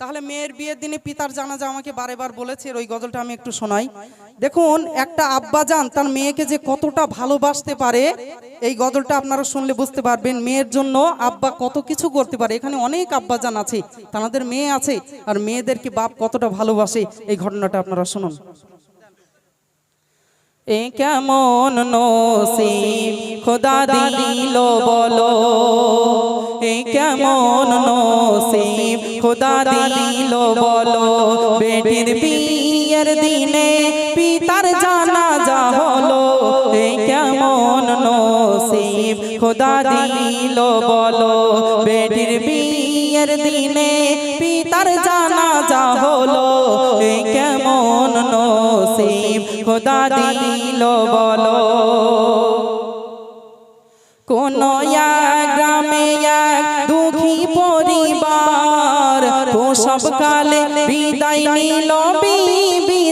তাহলে মেয়ের বিয়ের দিনে পিতার জানাজা আমাকে বারে বার বলেছে ওই গজলটা আমি একটু শোনাই। দেখুন, একটা আব্বাজান তার মেয়েকে যে কতটা ভালোবাসতে পারে, এই গজলটা আপনারা শুনলে বুঝতে পারবেন, মেয়ের জন্য আব্বা কত কিছু করতে পারে। এখানে অনেক আব্বাজান আছে তাদের মেয়ে আছে, আর মেয়েদেরকে বাপ কতটা ভালোবাসে, এই ঘটনাটা আপনারা শুনুন। এ কেমন নসিব, খোদা দিল বলো কেমন নসিব? খোদা দিল বলো, বেটির বিয়ের দিনে পিতার জানাজা হলো। এ কেমন নসিব? খোদা দিল বলো, বেটির বিয়ের দিনে পিতার জানাজা হলো। এ কেমন নসিব? খোদা দিল বলো। কোন পরিবার প্রসব কালে বিদায় নিল বিবি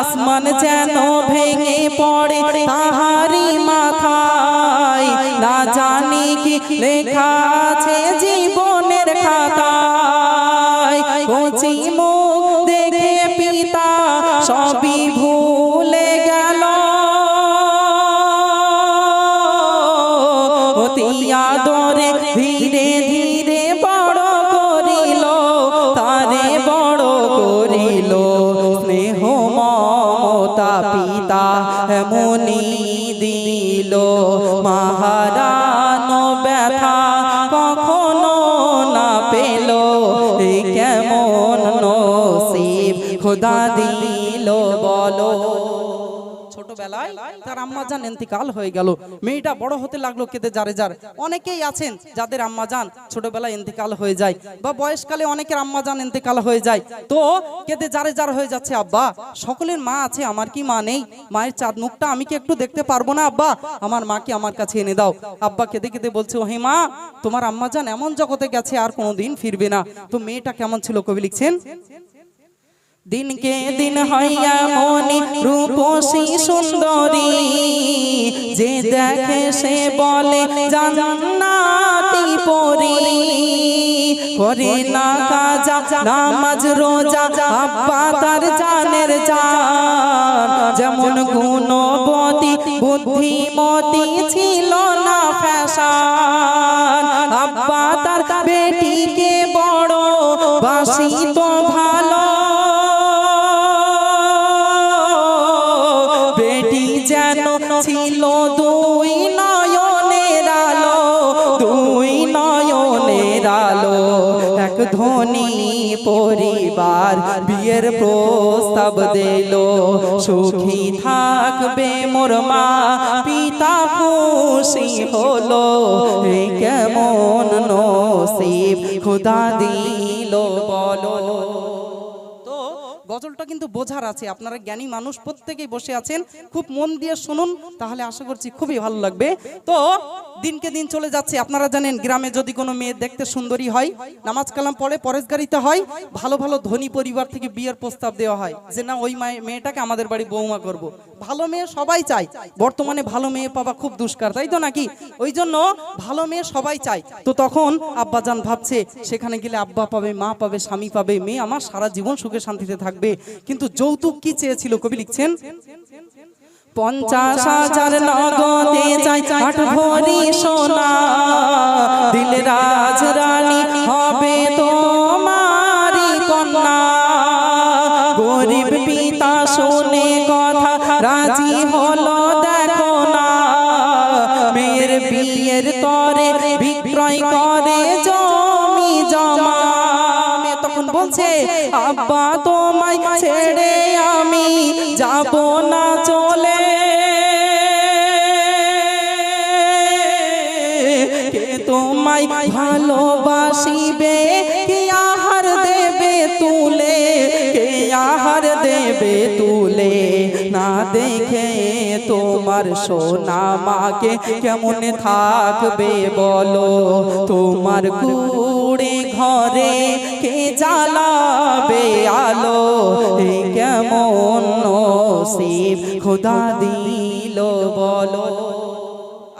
আসমান যেন ভেঙে পড়ে তাহারি মাথায়। না জানি কি লেখা আছে জীবনের খাতায়। কচি মুখ দেখে পিতা সবই ভুলে এমনি দিল। মহারান ব্যথা কখনো না পেল। কেমন নসিব? খোদা দিল বলো। ছোটবেলায় তার আম্মাজান ইন্তিকাল হয়ে গেল। মেয়েটা বড় হতে লাগল কেঁদে যারে যার। অনেকেই আছেন যাদের ছোটবেলায় হয়ে যায় বা বয়সকালে অনেকের হয়ে যায়। তো কেঁদে যারে যার হয়ে যাচ্ছে আব্বা সকলের মা আছে আমার কি মা নেই? মায়ের চাঁদ মুখটা আমি কি একটু দেখতে পারব না আব্বা? আমার মাকে আমার কাছে এনে দাও। আব্বা কেঁদে কেঁদে বলছে ও হে মা তোমার আম্মাজান এমন জগতে গেছে আর কোনোদিন ফিরবে না। তো মেয়েটা কেমন ছিল কবি লিখছেন? দিনকে দিন হইয়া মনি রূপসী সুন্দরী। যে দেখে সে বলে জান্নাতি পরি। করে না কাজা নামাজ রোজা আব্বা তার জানের জান। যেমন গুণবতী বুদ্ধিমতী ছিল না ফ্যাশন। আব্বা তার বেটিকে বড় বাসি তো যেন ছিল দুই নয়নের আলো, দুই নয়নের আলো। এক ধনী পরিবার বিয়ের প্রস্তাব দিল, সুখী থাকবে মোর মা, পিতা খুশি হলো। কেমন নসিব, খোদা দিল। গজলটা কিন্তু বোঝার আছে। আপনারা জ্ঞানী মানুষ প্রত্যেকেই বসে আছেন। খুব মন দিয়ে শুনুন, তাহলে আশা করছি খুবই ভালো লাগবে। তো দিনকে দিন চলে যাচ্ছে। আপনারা জানেন, গ্রামে যদি কোনো মেয়ে দেখতে সুন্দরী হয়, নামাজ কালাম পড়ে পরেশগারিতে হয়, ভালো ভালো ধনী পরিবার থেকে বিয়ের প্রস্তাব দেওয়া হয় যে, না, ওই মায়ে- মেয়েটাকে আমাদের বাড়ি বৌমা করব। ভালো মেয়ে সবাই চায়। বর্তমানে ভালো মেয়ে পাওয়া খুব দুষ্কার, তাই তো নাকি? ওই জন্য ভালো মেয়ে সবাই চায়। তো তখন আব্বাজান ভাবছে, সেখানে গেলে আব্বা পাবে, মা পাবে, স্বামী পাবে, মেয়ে আমার সারা জীবন সুখে শান্তিতে থাকবে। কিন্তু যৌতুক কি চেয়েছিল কবি লিখছেন? পঞ্চাশ হাজার নগদে চাই আট ভরি সোনা। দিল রাজ রানী হবে তোমারি কন্যা। গরিব পিতা শুনে কথা রাজি হলো দেখো না। মেয়ের বিয়ের তরে বিক্রয় করে জমি জমা তখন বলছে আব্বা তোমায় ছেড়ে আমি যাব দেখে তোমার সোনা মাকে কেমন থাকবে বলো? তোমার কুড়ে ঘরে কে জ্বালাবে আলো? কেমন নসিব খোদা দিল বলো।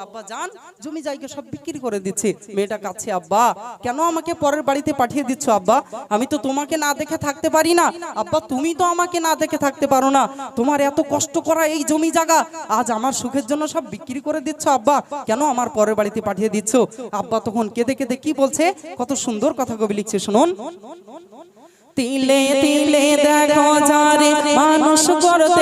আব্বা যান জমি জায়গা সব বিক্রি করে দিচ্ছে। মেয়েটা কাছে, আব্বা, কেন আমাকে পরের বাড়িতে পাঠিয়ে দিচ্ছ, আব্বা? আমি তো তোমাকে না দেখে থাকতে পারি না। আব্বা, তুমি তো আমাকে না দেখে থাকতে পারো না। তোমার এত কষ্ট করা এই জমি জায়গা, আজ আমার সুখের জন্য সব বিক্রি করে দিচ্ছ, আব্বা। কেন আমার পরের বাড়িতে পাঠিয়ে দিচ্ছ? আব্বা তখন কেঁদে কেঁদে কি বলছে? কত সুন্দর কথা কবি লিখছে, শুনুন। তিলে তিলে দেখো যারে মানুষ করতে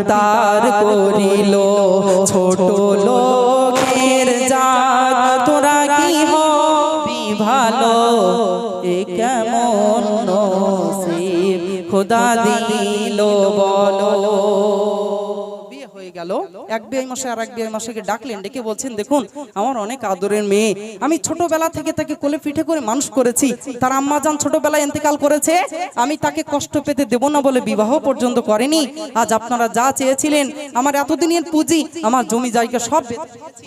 পিতার করিল। ছোট লোকের জাত, তোরা কি হবি ভালো? এ কেমন নসিব? খোদা দিল বলো। গেল। এক বিয়ে মাসে আর এক বিয়ে মাসেকে ডাকলেন, ডেকে বলছেন, দেখুন, আমার অনেক আদরের মেয়ে। আমি ছোটবেলা থেকে তাকে কোলে পিঠে করে মানুষ করেছি। তার আম্মা যান ছোটবেলায় ইন্তেকাল করেছে। আমি তাকে কষ্ট পেতে দেব না বলে বিবাহ পর্যন্ত করেনি। আজ আপনারা যা চেয়েছিলেন, আমার এতদিনের পুঁজি, আমার জমি জায়গা সব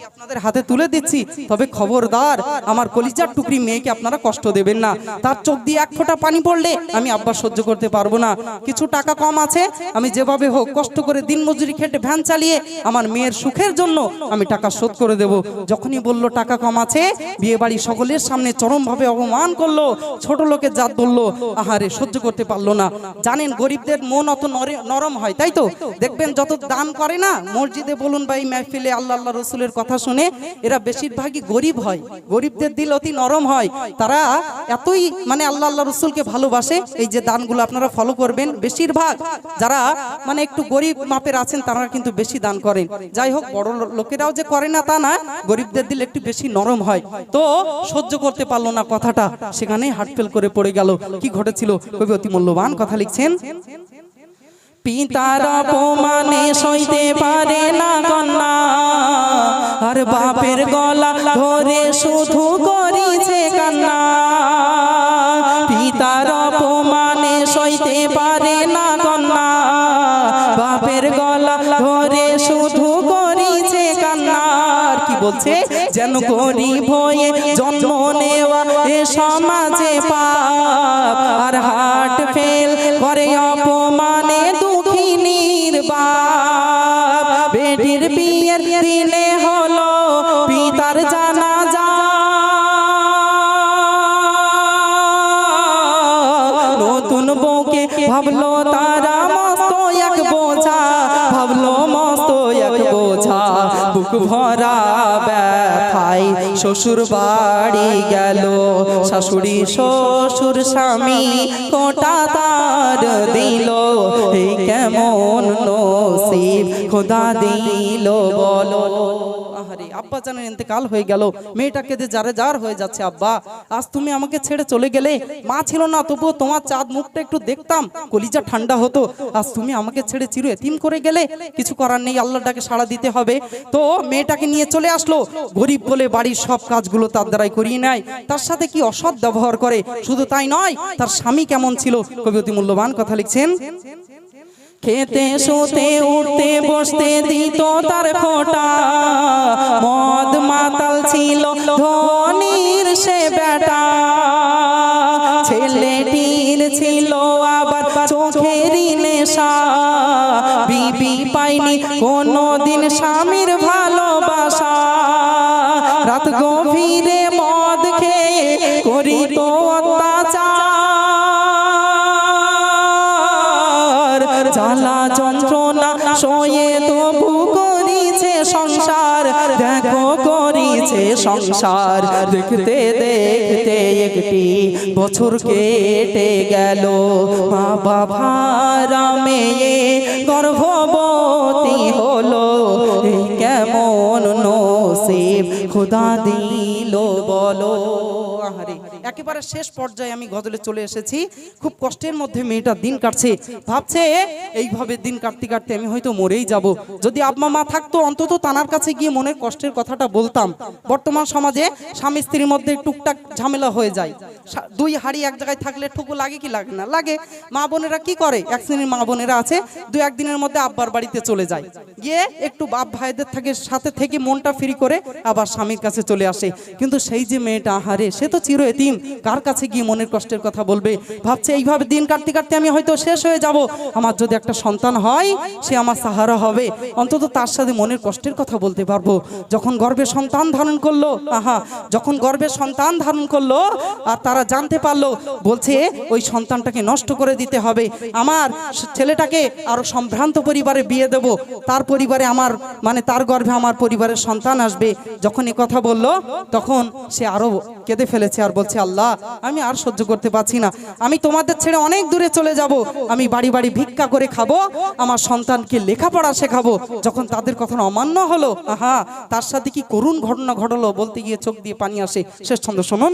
আপনাদের হাতে তুলে দিচ্ছি। তবে খবরদার, আমার কলিজার টুকরি মেয়েকে আপনারা কষ্ট দেবেন না। তার চোখ দিয়ে এক ফোঁটা পানি পড়লে আমি আব্বা সহ্য করতে পারব না। কিছু টাকা কম আছে, আমি যেভাবে হোক কষ্ট করে দিন মজুরি খেটে ভ্যান চালিয়ে আমার মেয়ের সুখের জন্য আমি টাকা শোধ করে দেব। যখনই বলল, টাকা কম আছে? বিয়ে বাড়ি সকলের সামনে চরমভাবে অপমান করল। ছোট লোকের জাত বলল, আহারে, সহ্য করতে পারল না। জানেন, গরিবদের মন অত নরে- নরম হয়, তাই তো? দেখবেন, যত দান করে না, মসজিদে বলুন বা এই মেহফিলে আল্লাহ আল্লাহ রসুলের কথা শুনে এরা বেশিরভাগই গরিব হয়। গরিবদের দিল অতি নরম হয়। তারা এতই মানে আল্লাহ আল্লাহ রসুলকে ভালোবাসে, এই যে দানগুলো আপনারা ফলো করবেন। বেশিরভাগ যারা মানে একটু গরিব মাপের আছেন, তারা কিন্তু বেশি দান করেন। যাই হোক, বড় লোকেরাও যে করে না তা না, গরিবদের দিল একটু বেশি নরম হয়। তো সহ্য করতে পারল না কথাটা, সেখানেই হার্টফেল করে পড়ে গেল। কি ঘটেছিল? কবি অতি মূল্যবান কথা লিখছেন। পিতার অপমানে সইতে পারে না কন্যা, আর বাপের গলা ধরে শুধু করিছে কান্না। পিতার অপমানে সইতে পারে বাপের গলা ধরে শুধু করিছে কান্নার। কি বলছে? যেন গরিব হয়ে জন্ম নেওয়া এ সমাজে পাপ। আর হাট ফেল করে অপমানে দুঃখিনীর বাপ বেটির বিয়ের দিনে হলো পিতার জানা যা নতুন বউকে ভাবলো তারা এক বোঝা, ভাবলো মস্ত এক বোঝা। বুক ভরা ব্যথাই শ্বশুর বাড়ি গেল। শাশুড়ি, শ্বশুর স্বামী কোটা তার দিল। এই কেমন নসিব, খোদা দিল, বলো। আহারে আব্বা জানের ইন্তেকাল হয়ে গেল। মেয়েটাকে যে যারে যার হয়ে যাচ্ছে, আব্বা, আজ তুমি আমাকে ছেড়ে চলে গেলে? মা ছিল না, তবুও তোমার চাঁদ মুখটা একটু দেখতাম। কলিজা ঠান্ডা হতো। আজ তুমি আমাকে ছেড়ে চির এতিম করে গেলে? কিছু করার নেই, আল্লাহর ডাকে সাড়া দিতে হবে। তো মেয়েটাকে নিয়ে চলে আসলো। গরিব বলে বাড়ির সব কাজগুলো তার দ্বারাই করিয়ে নেয়। তার সাথে কি অসৎ ব্যবহার করে? শুধু তাই নয়, তার স্বামী কেমন ছিল? কবি অতি মূল্যবান কথা লিখছেন। খেতে শুতে উঠতে বসতে দিত তার খোটা মদ মাতাল ছিল ধনির সে বেটা ছেলেটির ছিল আবার চোখেরই নেশা। বিবি পাইনি কোনোদিন স্বামীর ভালোবাসা। রাত গভীরে মদ খেয়ে করিত অত্যাচার সয়ে তবু করিছে সংসার, দেখো করিছে সংসার। দেখতে দেখতে একটি বছর কেটে গেল। মা বাবারা মেয়ে গর্ভবতী হলো। এই কেমন নসিব, খোদা দিল বলো। আহারে। একেবারে শেষ পর্যায়ে আমি গজলে চলে এসেছি। খুব কষ্টের মধ্যে মেয়েটা দিন কাটছে। ভাবছে, এইভাবে দিন কাটতে কাটতে আমি হয়তো মরেই যাব। যদি আব্বা মা থাকতো, অন্তত তানার কাছে গিয়ে মনের কষ্টের কথাটা বলতাম। বর্তমান সমাজে স্বামী স্ত্রীর মধ্যে টুকটাক ঝামেলা হয়ে যায়। দুই হাড়ি এক জায়গায় থাকলে ঠুকু লাগে কি লাগে না? লাগে। মা বোনেরা কি করে? এক শ্রেণির মা বোনেরা আছে, দু একদিনের মধ্যে আব্বার বাড়িতে চলে যায়। গিয়ে একটু বাপ ভাইদের থাকে, সাথে থেকে মনটা ফ্রি করে আবার স্বামীর কাছে চলে আসে। কিন্তু সেই যে মেয়েটা, আহারে, সে তো চির এতিম। কার কাছে গিয়ে মনের কষ্টের কথা বলবে? ভাবছে, এইভাবে দিন কাটতে কাটতে আমি হয়তো শেষ হয়ে যাব। আমার যদি একটা সন্তান হয়, সে আমার সাহারা হবে। অন্তত তার সাথে মনের কষ্টের কথা বলতে পারব। যখন গর্ভে সন্তান ধারণ করল, আহা, যখন গর্ভে সন্তান ধারণ করল আর তারা জানতে পারল, বলছে, ওই সন্তানটাকে নষ্ট করে দিতে হবে। আমার ছেলেটাকে আরও সম্ভ্রান্ত পরিবারে বিয়ে দেব। তার পরিবারে আমার মানে তার গর্ভে আমার পরিবারের সন্তান আসবে। যখন এ কথা বলল, তখন সে আরও কেঁদে ফেলেছে আর বলছে আল্লাহ, আমি আর সহ্য করতে পারছি না। আমি তোমাদের ছেড়ে অনেক দূরে চলে যাব। আমি বাড়ি বাড়ি ভিক্ষা করে খাব, আমার সন্তানকে লেখাপড়া শেখাবো। যখন তাদের কথা অমান্য হলো, আহা, তার সাথে কি করুণ ঘটনা ঘটলো বলতে গিয়ে চোখ দিয়ে পানি আসে। শেষ ছন্দ শুনুন।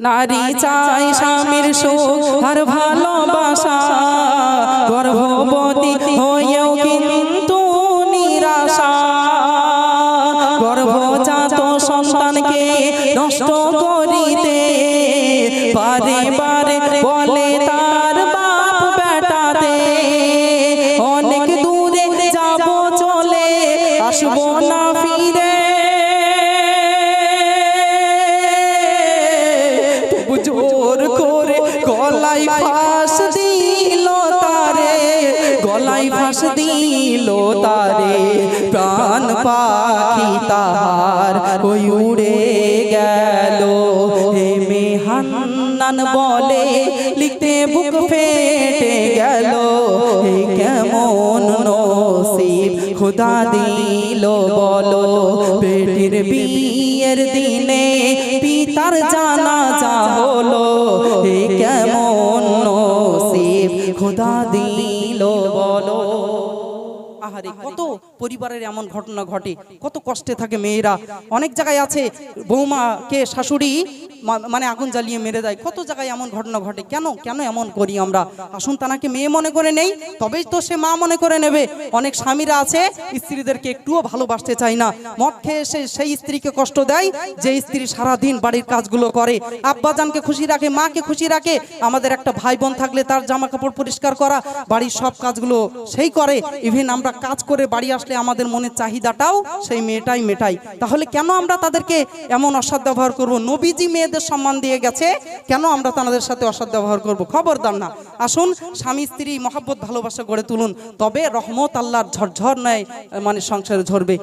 নারী চাই স্বামীর সুখ, আর ভালোবাসা গর্ভবতী হয়েও কিন্তু নিরাশা। গর্ভজাত সন্তানকে নষ্ট উড়ে গেল। হে মেহান্নান বলে লিখতে বুক ফেটে গেল। হে কেমন নসিব খোদা দিল বলো। পেটের বিয়ের দিনে পিতার জানা যা হলো। হে কেমন নসিব খোদা দিল আহারে কত পরিবারের এমন ঘটনা ঘটে। কত কষ্টে থাকে মেয়েরা। অনেক জায়গায় আছে বৌমাকে শাশুড়ি মানে আগুন জ্বালিয়ে মেরে দেয়। কত জায়গায় এমন ঘটনা ঘটে। কেন? কেন এমন করি আমরা? আসুন তানাকে মেয়ে মনে করে নেই তবেই তো সে মা মনে করে নেবে। অনেক স্বামীরা আছে স্ত্রীদেরকে একটুও ভালোবাসতে চায় না। মদ খেয়ে এসে সেই স্ত্রীকে কষ্ট দেয় যে স্ত্রী সারাদিন বাড়ির কাজগুলো করে। আব্বাজানকে খুশি রাখে মাকে খুশি রাখে। আমাদের একটা ভাই বোন থাকলে তার জামা কাপড় পরিষ্কার করা বাড়ির সব কাজগুলো সেই করে। ইভেন আমরা কাজ করে বাড়ি আসলে আমাদের মনের চাহিদাটাও সেই মেয়েটাই মেটাই। তাহলে কেন আমরা তাদেরকে এমন অসৎ ব্যবহার করব? নবীজি মেয়েদের সম্মান দিয়ে গেছে, কেন আমরা তাদের সাথে অসৎ ব্যবহার করব? খবরদার না। আসুন, স্বামী, স্ত্রী, মহাব্বত, ভালোবাসা গড়ে তুলুন। তবে রহমত আল্লাহর ঝরঝর নয় মানে সংসারে ঝরবে।